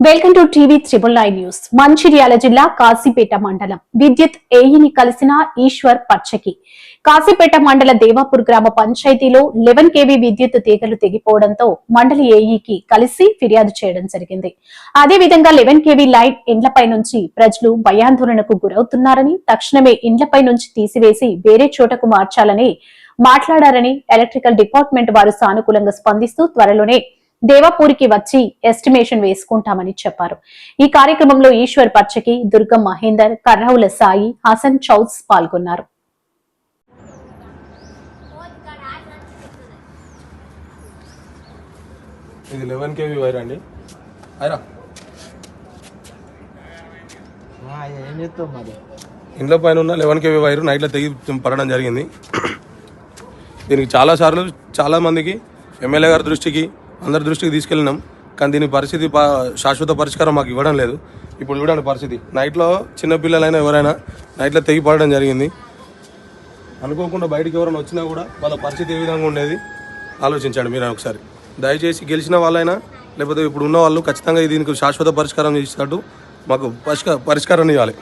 Welcome to TV triple nine news. Mancherial జిల్లా కాశీపేట మండలం. విద్యుత్ ఏఈని కలిసిన ఈశ్వర్ పచ్చకి కాశీపేట మండల దేవాపూర్ గ్రామ పంచాయతీలో లెవెన్ కేవీ విద్యుత్ తీగలు తెగిపోవడంతో మండలి ఏఈకి కలిసి ఫిర్యాదు చేయడం జరిగింది. అదేవిధంగా లెవెన్ కేవీ లైన్ ఇండ్లపై నుంచి ప్రజలు భయాందోళనకు గురవుతున్నారని తక్షణమే ఇండ్లపై నుంచి తీసివేసి వేరే చోటకు మార్చాలని మాట్లాడారని ఎలక్ట్రికల్ డిపార్ట్మెంట్ వారు సానుకూలంగా స్పందిస్తూ త్వరలోనే దేవాపూరికి వచ్చి ఎస్టిమేషన్ వేసుకుంటామని చెప్పారు. ఈ కార్యక్రమంలో ఈశ్వర్ పచ్చకి దుర్గం మహేందర్ కర్రవుల సాయి హసన్ చౌస్ పాల్గొన్నారు. ఇది లెవెన్ కేవీ వైర్ అండి. ఇంట్లో పైన ఉన్న లెవెన్ కేవీ వైర్ నైట్లో తెగి పడడం జరిగింది. దీనికి చాలాసార్లు చాలామందికి ఎమ్మెల్యే గారి దృష్టికి అందరి దృష్టికి తీసుకెళ్ళినాం. కానీ దీని పరిస్థితి పా- శాశ్వత పరిష్కారం మాకు ఇవ్వడం లేదు. ఇప్పుడు చూడండి పరిస్థితి. నైట్లో చిన్నపిల్లలైనా ఎవరైనా నైట్లో తెగి పడడం జరిగింది. అనుకోకుండా బయటికి ఎవరైనా వచ్చినా కూడా వాళ్ళ పరిస్థితి ఏ విధంగా ఉండేది ఆలోచించండి మీరు ఒకసారి. దయచేసి గెలిచిన వాళ్ళైనా లేకపోతే ఇప్పుడు ఉన్న వాళ్ళు ఖచ్చితంగా దీనికి శాశ్వత పరిష్కారం చేసేటట్టు మాకు పరిష్కారం పరిష్కారాన్ని ఇవ్వాలి.